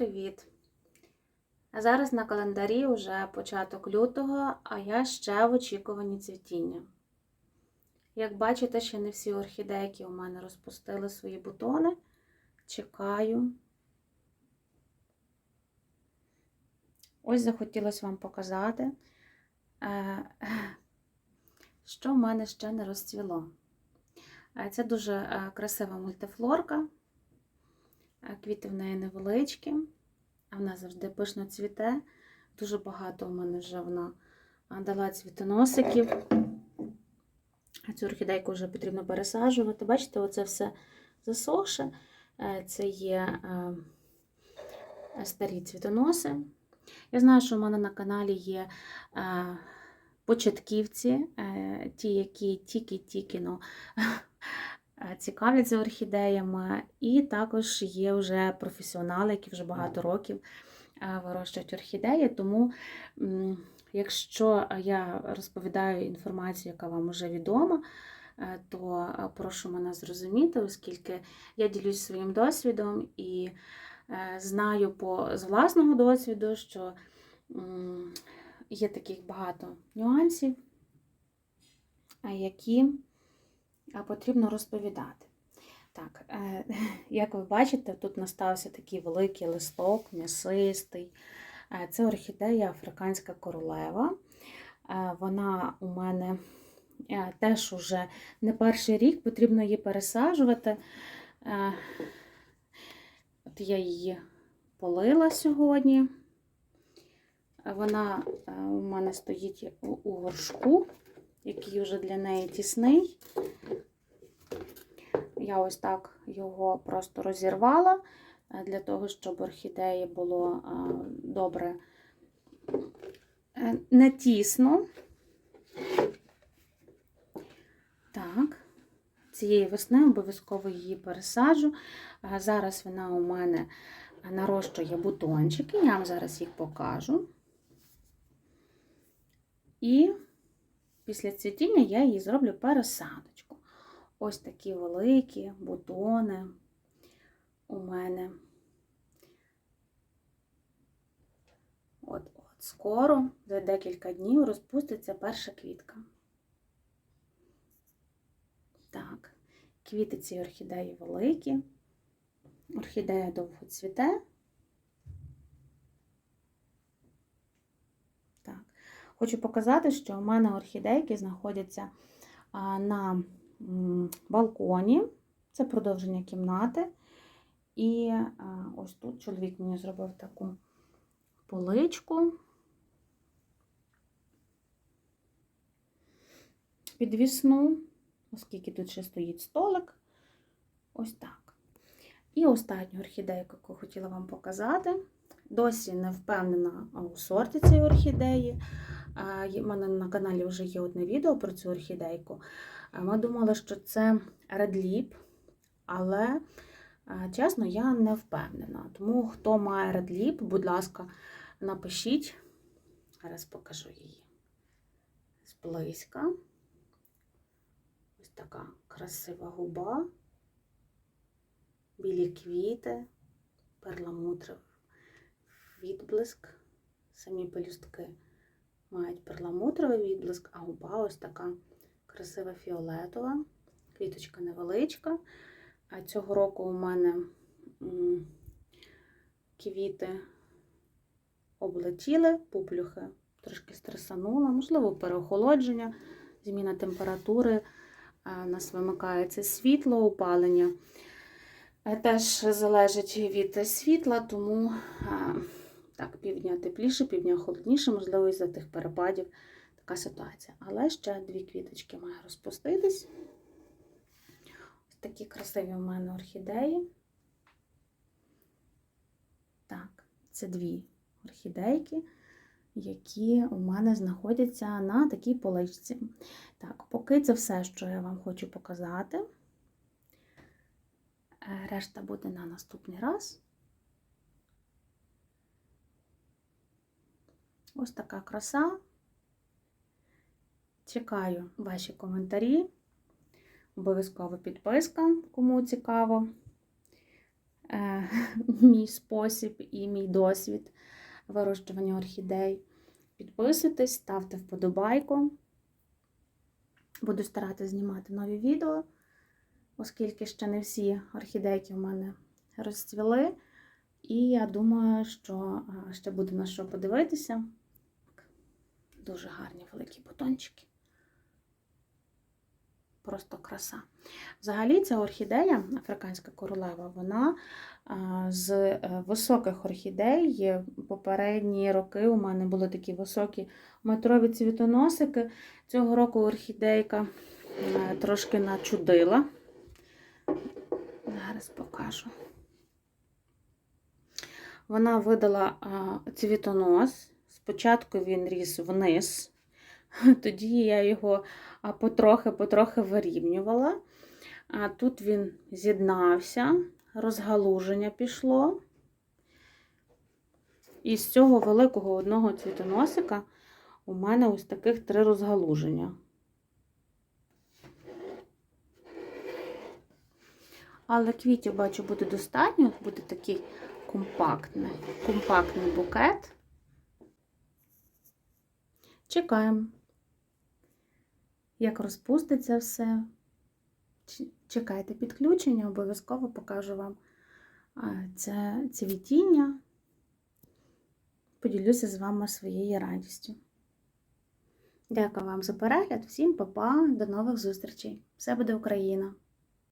привіт! Зараз на календарі вже початок лютого, а я ще в очікуванні цвітіння. Як бачите, ще не всі орхідейки у мене розпустили свої бутони. Чекаю. Ось захотілося вам показати, е, що в мене ще не розцвіло. Е, Це дуже е, красива мультифлорка. Квіти в неї невеличкі, вона завжди пишно цвіте. Дуже багато у мене вже вона дала цвітоносиків. Цю орхідейку вже потрібно пересаджувати. Бачите, оце все засохше. Е, Це є е, старі цвітоноси. Я знаю, що в мене на каналі є е, початківці, е, ті, які тільки-тільки ну, цікавляться орхідеями, і також є вже професіонали, які вже багато років е, вирощують орхідеї. Тому, якщо я розповідаю інформацію, яка вам вже відома, е, то е, прошу мене зрозуміти, оскільки я ділюсь своїм досвідом і е, знаю по, з власного досвіду, що є таких багато нюансів, е, які потрібно розповідати. Так, е, як ви бачите, тут настався такий великий листок, м'ясистий. Е, Це орхідея Африканська королева. Е, Вона у мене теж уже не перший рік, потрібно її пересаджувати. От я її полила сьогодні. Вона у мене стоїть у горшку, який вже для неї тісний. Я ось так його просто розірвала е, для того, щоб орхідеї було е, добре е, не тісно. Так, цієї весни обов'язково її пересаджу. Зараз вона у мене нарощує бутончики, я вам зараз їх покажу. І після цвітіння я їй зроблю пересадочку. Ось такі великі бутони у мене. От, от скоро, за декілька днів, розпуститься перша квітка. Так, квіти цієї орхідеї великі. Орхідея довго цвіте. Так. Хочу показати, що у мене орхідейки знаходяться на балконі. Це продовження кімнати. І ось тут чоловік мені зробив таку поличку. Підвісну, оскільки тут ще стоїть столик. Ось так. І останню орхідейку, яку хотіла вам показати. Досі не впевнена у сорті цієї орхідеї. У мене на каналі вже є одне відео про цю орхідейку. Ми думали, що це Lip, але, чесно, я не впевнена. Тому, хто має Lip, будь ласка, напишіть. Зараз покажу її зблизька. Ось така красива губа, білі квіти, перламутровий відблиск. Самі пелюстки мають перламутровий відблиск, а губа ось така красива фіолетова, квіточка невеличка. А цього року у мене квіти облетіли, пуплюхи трошки стресанула, можливо, переохолодження, зміна температури, а, нас вимикається світло, опалення. Теж залежить від світла, тому так, півдня тепліше, півдня холодніше, можливо, із-за тих перепадів така ситуація. Але ще дві квіточки має розпуститись. Ось такі красиві у мене орхідеї. Так, це дві орхідейки, які у мене знаходяться на такій поличці. Так, поки це все, що я вам хочу показати. Е, Решта буде на наступний раз. Ось така краса. Чекаю ваші коментарі. Обов'язково підписка, кому цікаво. е, мій спосіб і мій досвід вирощування орхідей. Підписуйтесь, ставте вподобайку. Буду старатися знімати нові відео, оскільки ще не всі орхідейки в мене розцвіли. І я думаю, що ще буде на що подивитися. Дуже гарні великі бутончики. Просто краса. Взагалі, ця орхідея, африканська королева, вона з е, високих орхідей. Попередні роки у мене були такі високі метрові цвітоносики. Цього року орхідейка е, трошки начудила. Зараз покажу. Вона видала цвітонос. Спочатку він ріс вниз, тоді я його потрохи-потрохи вирівнювала. А тут він з'єднався, розгалуження пішло. І з цього великого одного цвітоносика у мене ось таких три розгалуження. Але квітів, бачу, буде достатньо, буде такий компактний, компактний букет. Чекаємо, як розпуститься все. Чекайте підключення, обов'язково покажу вам це цвітіння. Поділюся з вами своєю радістю. Дякую вам за перегляд. Всім па-па, до нових зустрічей. Все буде Україна!